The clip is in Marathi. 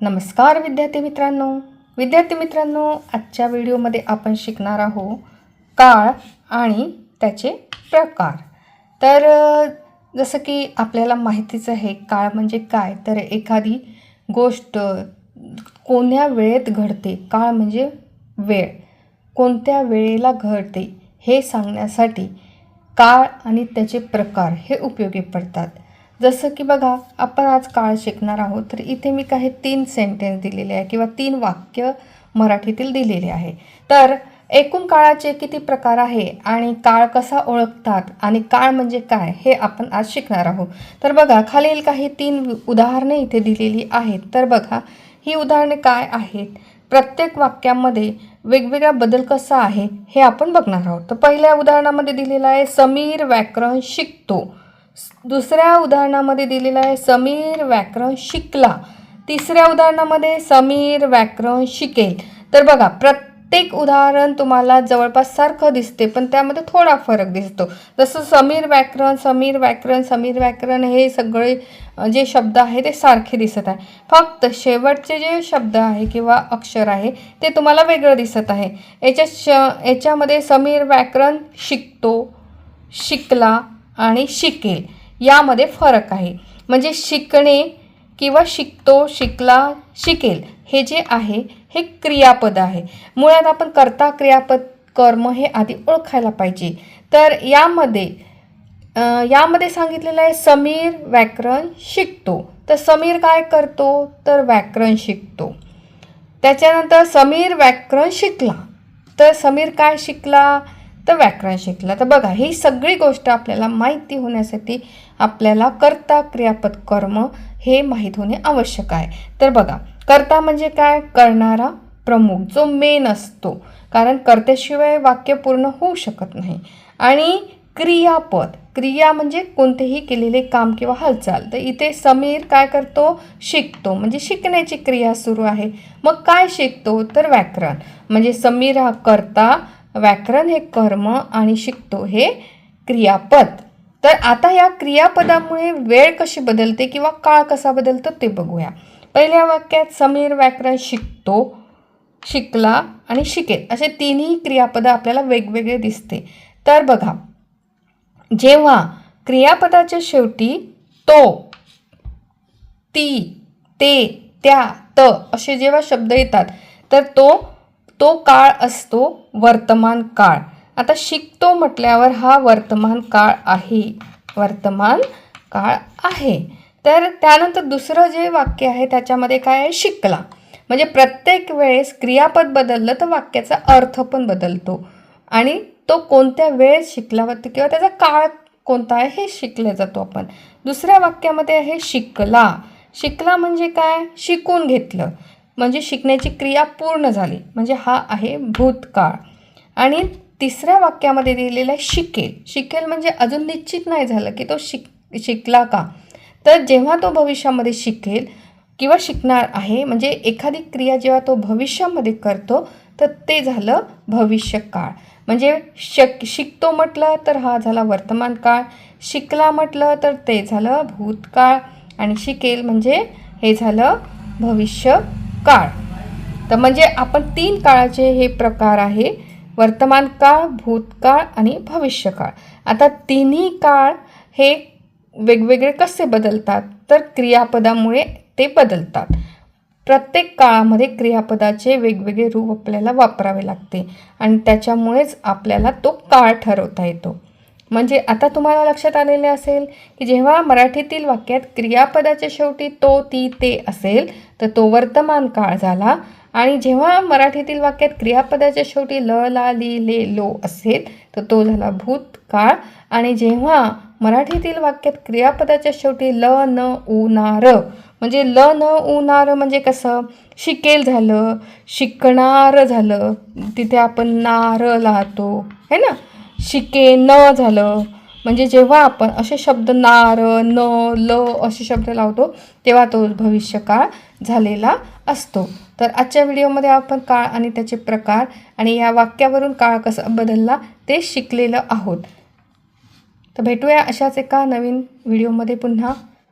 नमस्कार विद्यार्थी मित्रांनो. विद्यार्थी मित्रांनो आजच्या व्हिडिओमध्ये आपण शिकणार आहोत काळ आणि त्याचे प्रकार. तर जसं की आपल्याला माहितीच आहे काळ म्हणजे काय? तर एखादी गोष्ट कोण्या वेळेत घडते? काळ म्हणजे वेळ. कोणत्या वेळेला घडते? हे सांगण्यासाठी काळ आणि त्याचे प्रकार हे उपयोगी पडतात. जसं की बघा आपण आज काळ शिकणार आहोत तर इथे मी काही तीन सेंटेन्स दिलेले आहे किंवा तीन वाक्य मराठीतील दिलेले आहे. तर एकूण काळाचे किती प्रकार आहे आणि काळ कसा ओळखतात आणि काळ म्हणजे काय हे आपण आज शिकणार आहोत. तर बघा खालील काही तीन उदाहरणे इथे दिलेली आहेत. तर बघा ही उदाहरणे काय आहेत? प्रत्येक वाक्यामध्ये वेगवेगळा बदल कसा आहे हे आपण बघणार आहोत. तर पहिल्या उदाहरणामध्ये दिलेलं आहे समीर व्याकरण शिकतो. दुसऱ्या उदाहरणामध्ये दिलेलं आहे समीर व्याकरण शिकला. तिसऱ्या उदाहरणामध्ये समीर व्याकरण शिकेल. तर बघा प्रत्येक उदाहरण तुम्हाला जवळपास सारखं दिसते पण त्यामध्ये थोडा फरक दिसतो. जसं समीर व्याकरण समीर व्याकरण समीर व्याकरण हे सगळे जे शब्द आहे ते सारखे दिसत आहे. फक्त शेवटचे जे शब्द आहे किंवा अक्षर आहे ते तुम्हाला वेगळं दिसत आहे. याच्या श याच्यामध्ये समीर व्याकरण शिकतो शिकला आणि शिकेल. यामध्ये फरक आहे. म्हणजे शिकणे किंवा शिकतो शिकला शिकेल हे जे आहे हे क्रियापद आहे. मुळात आपण करता क्रियापद कर्म हे आधी ओळखायला पाहिजे. तर यामध्ये यामध्ये सांगितलेलं आहे समीर व्याकरण शिकतो. तर समीर काय करतो? तर व्याकरण शिकतो. त्याच्यानंतर समीर व्याकरण शिकला. तर समीर काय शिकला? तर व्याकरण शिकला. तर बघा ही सगळी गोष्ट आपल्याला माहिती होण्यासाठी आपल्याला कर्ता क्रियापद कर्म हे माहीत होणे आवश्यक आहे. तर बघा कर्ता म्हणजे काय? करणारा प्रमुख जो मेन असतो. कारण कर्त्याशिवाय वाक्य पूर्ण होऊ शकत नाही. आणि क्रियापद क्रिया म्हणजे कोणतेही केलेले काम किंवा हालचाल. तर इथे समीर काय करतो? शिकतो. म्हणजे शिकण्याची क्रिया सुरू आहे. मग काय शिकतो? तर व्याकरण. म्हणजे समीर हा करता व्याकरण हे कर्म आणि शिकतो हे क्रियापद. तर आता या क्रियापदामुळे वेळ कशी बदलते किंवा काळ कसा बदलतो ते बघूया. पहिल्या वाक्यात समीर व्याकरण शिकतो शिकला आणि शिकेल. असे तिन्ही क्रियापदं आपल्याला वेगवेगळे दिसते. तर बघा जेव्हा क्रियापदाच्या शेवटी तो ती ते त्या त असे जेव्हा शब्द येतात तर तो तो काळ असतो वर्तमान काळ. आता शिकतो म्हटल्यावर हा वर्तमान काळ आहे. वर्तमान काळ आहे. तर त्यानंतर दुसरं जे वाक्य आहे त्याच्यामध्ये काय आहे? शिकला. म्हणजे प्रत्येक वेळेस क्रियापद बदललं तर वाक्याचा अर्थ पण बदलतो. आणि तो कोणत्या वेळेत शिकलावरती किंवा त्याचा काळ कोणता आहे हे शिकले जातो आपण. दुसऱ्या वाक्यामध्ये आहे शिकला. शिकला म्हणजे काय? शिकून घेतलं. म्हणजे शिकण्याची क्रिया पूर्ण झाली. म्हणजे हा आहे भूतकाळ. आणि तिसऱ्या वाक्यामध्ये दिलेलं आहे शिकेल. शिकेल म्हणजे अजून निश्चित नाही झालं की तो शिक शिकला का? तर जेव्हा तो भविष्यामध्ये शिकेल किंवा शिकणार आहे म्हणजे एखादी क्रिया जेव्हा तो भविष्यामध्ये करतो तर ते झालं भविष्यकाळ. म्हणजे शक शिकतो म्हटलं तर हा झाला वर्तमान काळ शिकला म्हटलं तर ते झालं भूतकाळ. आणि शिकेल म्हणजे हे झालं भविष्य काळ. तर म्हणजे आपण तीन काळाचे हे प्रकार आहे. वर्तमान काळ भूतकाळ आणि भविष्यकाळ. आता तिन्ही काळ हे वेगवेगळे कसे बदलतात? तर क्रियापदामुळे ते बदलतात. प्रत्येक काळामध्ये क्रियापदाचे वेगवेगळे रूप आपल्याला वापरावे लागते आणि त्याच्यामुळेच आपल्याला तो काळ ठरवता येतो. म्हणजे आता तुम्हाला लक्षात आलेले असेल की जेव्हा मराठीतील वाक्यात क्रियापदाच्या शेवटी तो ती ते असेल तर तो वर्तमान काळ झाला. आणि जेव्हा मराठीतील वाक्यात क्रियापदाच्या शेवटी ल ला ली ले लो असेल तर तो झाला भूतकाळ. आणि जेव्हा मराठीतील वाक्यात क्रियापदाच्या शेवटी ल न उनार म्हणजे ल न उनार म्हणजे कसं? शिकेल झालं शिकणार झालं तिथे आपण नार लावतो है ना? शिके न झालं. म्हणजे जेव्हा आपण असे शब्द नार न ल असे शब्द लावतो तेव्हा तो भविष्यकाळ झालेला असतो. तर आजच्या व्हिडिओमध्ये आपण काळ आणि त्याचे प्रकार आणि या वाक्यावरून काळ कसा बदलला ते शिकलेलं आहोत. तर भेटूया अशाच एका नवीन व्हिडिओमध्ये पुन्हा.